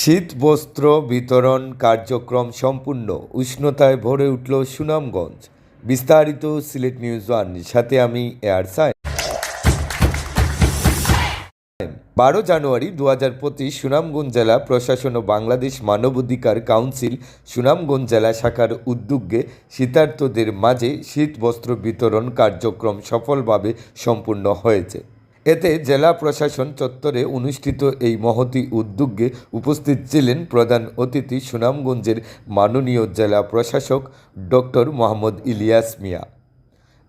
শীত, বস্ত্র বিতরণ কার্যক্রম সম্পূর্ণ। উষ্ণতায় ভরে উঠল সুনামগঞ্জ। বিস্তারিত সিলেট নিউজ ওয়ান। সাথে আমি এয়ার সাইন। বারো জানুয়ারি দু হাজার পঁচিশ সুনামগঞ্জ জেলা প্রশাসন ও বাংলাদেশ মানবাধিকার কাউন্সিল সুনামগঞ্জ জেলা শাখার উদ্যোগে শীতার্থদের মাঝে শীত, বস্ত্র বিতরণ কার্যক্রম সফলভাবে সম্পূর্ণ হয়েছে। এতে জেলা প্রশাসন চত্বরে অনুষ্ঠিত এই মহতি উদ্যোগে উপস্থিত ছিলেন প্রধান অতিথি সুনামগঞ্জের মাননীয় জেলা প্রশাসক ডক্টর মোহাম্মদ ইলিয়াস মিয়া।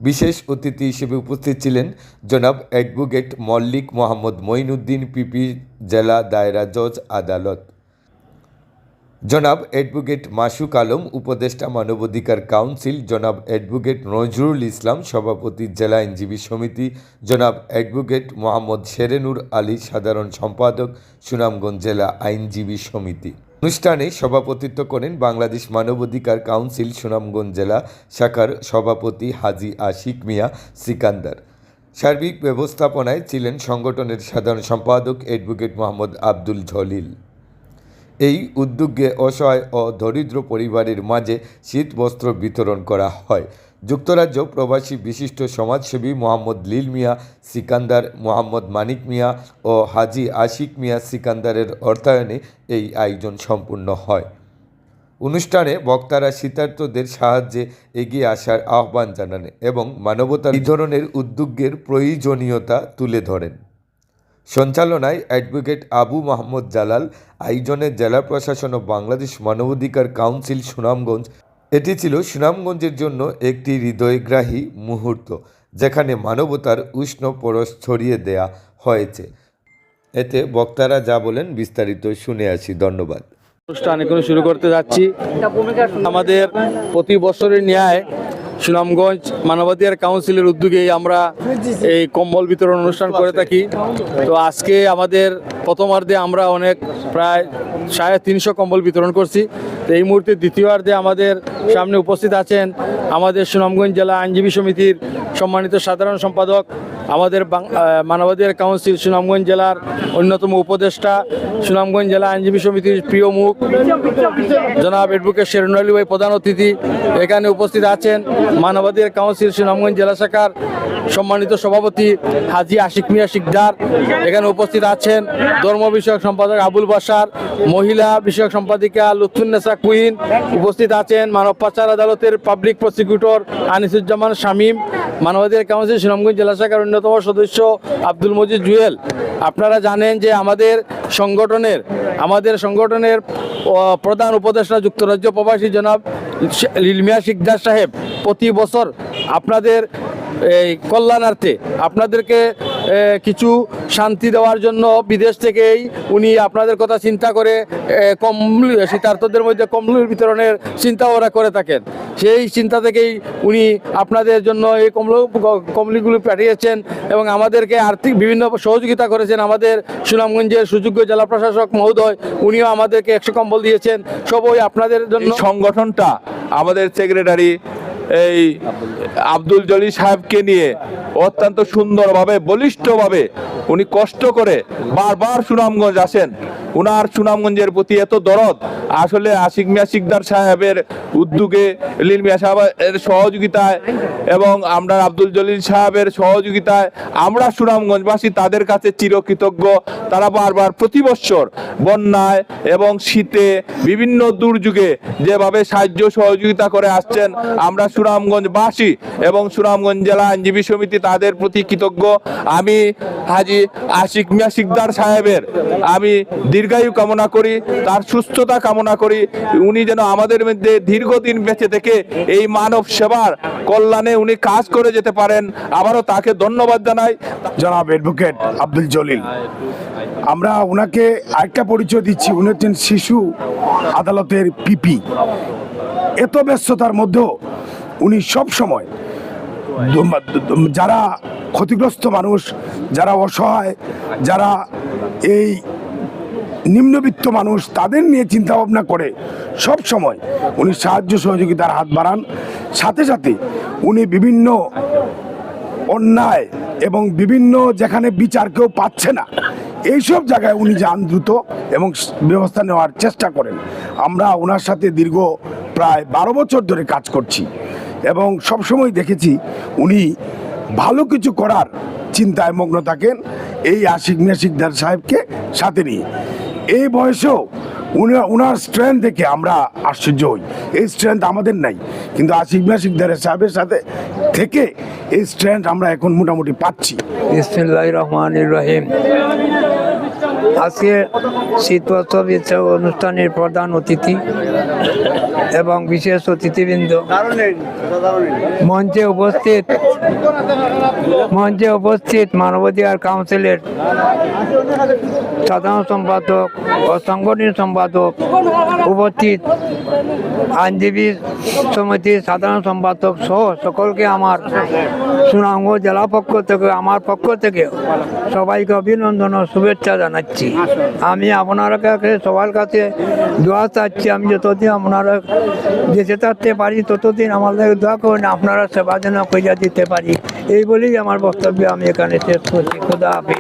বিশেষ অতিথি হিসেবে উপস্থিত ছিলেন জনাব অ্যাডভোকেট মল্লিক মোহাম্মদ মঈনুদ্দিন, পিপি জেলা দায়রা জজ আদালত। জনাব অ্যাডভোকেট মাসুক আলম, উপদেষ্টা মানবাধিকার কাউন্সিল, জনাব অ্যাডভোকেট নজরুল ইসলাম, সভাপতি জেলা আইনজীবী সমিতি, জনাব অ্যাডভোকেট মোহাম্মদ শেরেনুর আলী, সাধারণ সম্পাদক, সুনামগঞ্জ জেলা আইনজীবী সমিতি। অনুষ্ঠানে সভাপতিত্ব করেন বাংলাদেশ মানবাধিকার কাউন্সিল, সুনামগঞ্জ জেলা শাখার সভাপতি হাজি আশিক মিয়া সিকান্দার। সার্বিক ব্যবস্থাপনায় ছিলেন সংগঠনের সাধারণ সম্পাদক অ্যাডভোকেট মোহাম্মদ আব্দুল জলিল। এই উদ্যোগে অসহায় ও দরিদ্র পরিবারের মাঝে শীত বস্ত্র বিতরণ করা হয়। যুক্তরাজ্য প্রবাসী বিশিষ্ট সমাজসেবী মোহাম্মদ লীল মিয়া, সিকান্দার মোহাম্মদ মানিক মিয়া ও হাজি আশিক মিয়া সিকান্দারের অর্থায়নে এই আয়োজন সম্পূর্ণ হয়। অনুষ্ঠানে বক্তারা শীতার্তদের সাহায্যে এগিয়ে আসার আহ্বান জানান এবং মানবতার এই ধরনের উদ্যোগের প্রয়োজনীয়তা তুলে ধরেন। সঞ্চালনায় অ্যাডভোকেট আবু মাহমুদ জালাল আয়োজনে জেলা প্রশাসন ও বাংলাদেশ মানবাধিকার কাউন্সিল সুনামগঞ্জ। এটি ছিল সুনামগঞ্জের জন্য একটি হৃদয়গ্রাহী মুহূর্ত যেখানে মানবতার উষ্ণ পরশ ছড়িয়ে দেয়া হয়েছে। এতে বক্তারা যা বলেন বিস্তারিত শুনে আসি ধন্যবাদ। অনুষ্ঠান এখন শুরু করতে যাচ্ছি। আমাদের প্রতি বছরের ন্যায় সুনামগঞ্জ মানবাধিকার কাউন্সিলের উদ্যোগে আমরা এই কম্বল বিতরণ অনুষ্ঠান করে থাকি। তো আজকে আমাদের প্রথমার্ধে আমরা অনেক প্রায় সাড়ে তিনশো কম্বল বিতরণ করছি। তো এই মুহূর্তে দ্বিতীয়ার্ধে আমাদের সামনে উপস্থিত আছেন আমাদের সুনামগঞ্জ জেলা আইনজীবী সমিতির সম্মানিত সাধারণ সম্পাদক আমাদের মানবাধিকার কাউন্সিল সুনামগঞ্জ জেলার অন্যতম উপদেষ্টা, সুনামগঞ্জ জেলা আইনজীবী সমিতির প্রিয় মুখ, জনাব অ্যাডভোকেট শেরুন আলী ভাই প্রধান অতিথি এখানে উপস্থিত আছেন মানবাধিকার কাউন্সিল সুনামগঞ্জ জেলা শাখার সম্মানিত সভাপতি হাজি আশিক মিয়া শিকদার। এখানে উপস্থিত আছেন ধর্ম বিষয়ক সম্পাদক আবুল বাসার মহিলা বিষয়ক সম্পাদিকা লুৎফুন্নেসা কুইন। উপস্থিত আছেন মানব পাচার আদালতের পাবলিক প্রসিকিউটর আনিসুজ্জামান শামীম। মানবাধিকার কাউন্সিল সুনামগঞ্জ জেলা শাখার অন্যতম সদস্য আব্দুল মজিদ জুয়েল। আপনারা জানেন যে আমাদের সংগঠনের আমাদের সংগঠনের প্রধান উপদেষ্টা যুক্তরাজ্য প্রবাসী জনাব লিলমিয়া শিকদার সাহেব প্রতি বছর আপনাদের এই কল্যাণার্থে আপনাদেরকে কিছু শান্তি দেওয়ার জন্য বিদেশ থেকেই উনি আপনাদের কথা চিন্তা করে কম্বল শীতার্থদের মধ্যে কম্বল বিতরণের চিন্তা ওরা করে থাকেন। সেই চিন্তা থেকেই উনি আপনাদের জন্য এই কম্বল কম্বলিগুলো পাঠিয়েছেন এবং আমাদেরকে আর্থিক বিভিন্ন সহযোগিতা করেছেন। আমাদের সুনামগঞ্জের সুযোগ্য জেলা প্রশাসক মহোদয়, উনিও আমাদেরকে একশো কম্বল দিয়েছেন। সবই আপনাদের জন্য সংগঠনটা আমাদের সেক্রেটারি এই আব্দুল জলি সাহেবকে নিয়ে অত্যন্ত সুন্দরভাবে বলিষ্ঠভাবে উনি কষ্ট করে বারবার সুনামগঞ্জ আসেন। উনার সুনামগঞ্জের প্রতি এত দরদ। আসলে আশিক মিয়া শিকদার সাহেবের উদ্যোগে লিল মিয়া সাহেবের সহযোগিতায় এবং আমরা আব্দুল জলিল সাহেবের সহযোগিতায় আমরা সুনামগঞ্জবাসী তাদের কাছে চিরকৃতজ্ঞ। তারা বারবার প্রতি বৎসর বন্যায় এবং শীতে বিভিন্ন দুর্যোগে যেভাবে সাহায্য সহযোগিতা করে আসছেন, আমরা সুনামগঞ্জবাসী এবং সুনামগঞ্জ জেলা আইনজীবী সমিতি তাদের প্রতি কৃতজ্ঞ। আমি হাজি আশিক মিয়া শিকদার সাহেবের, আমি দীর্ঘায়ু কামনা করি, তার সুস্থতা কামনা করি, উনি যেন আমাদের মধ্যে দীর্ঘদিন বেঁচে থেকে এই মানব সেবার কল্যাণে উনি কাজ করে যেতে পারেন। আবারও তাকে ধন্যবাদ জানাই। জনাব অ্যাডভোকেট আব্দুল জলিল, আমরা ওনাকে আরেকটা পরিচয় দিচ্ছি। উনি হচ্ছেন শিশু আদালতের পিপি এত ব্যস্ততার মধ্যেও উনি সব সময় যারা ক্ষতিগ্রস্ত মানুষ, যারা অসহায়, যারা এই নিম্নবিত্ত মানুষ তাদের নিয়ে চিন্তা ভাবনা করে সব সময়। উনি সাহায্য সহযোগিতার হাত বাড়ান। সাথে সাথে উনি বিভিন্ন অন্যায় এবং বিভিন্ন যেখানে বিচার কেউ পাচ্ছে না, এইসব জায়গায় উনি যান দ্রুত এবং ব্যবস্থা নেওয়ার চেষ্টা করেন। আমরা ওনার সাথে দীর্ঘ প্রায় বারো বছর ধরে কাজ করছি এবং সবসময় দেখেছি উনি ভালো কিছু করার চিন্তায় মগ্ন থাকেন। এই আশিক মিয়া সাহেবকে সাথে নিয়ে। এই বয়সেও ওনার স্ট্রেংথ দেখে আমরা আশ্চর্য হই। এই স্ট্রেংথ আমাদের নাই। কিন্তু আশিক মাসিক শিকদারের সাহেবের সাথে থেকে এই স্ট্রেংথ আমরা এখন মোটামুটি পাচ্ছি। রহমান রহিম। আজকে শীতোৎসব অনুষ্ঠানের প্রধান অতিথি এবং বিশেষ অতিথিবৃন্দ। মঞ্চে উপস্থিত মঞ্চে উপস্থিত মানবাধিকার কাউন্সিলের সাধারণ সম্পাদক ও সাংগঠনিক সম্পাদক উপস্থিত আইনজীবী সমিতির সাধারণ সম্পাদক সহ সকলকে আমার সুনামগঞ্জ জেলা পক্ষ থেকে, আমার পক্ষ থেকে সবাইকে অভিনন্দন ও শুভেচ্ছা জানাচ্ছি। আমি আপনার কাছে, সবার কাছে দোয়া চাচ্ছি। আমি যতদিন আপনারা যেতে থাকতে পারি, ততদিন আমাদের দোয়া করুন, আপনারা সেবা যেন কইয়া দিতে পারি। এই বলেই আমার বক্তব্য আমি এখানে শেষ করছি। খোদা হাফিজ।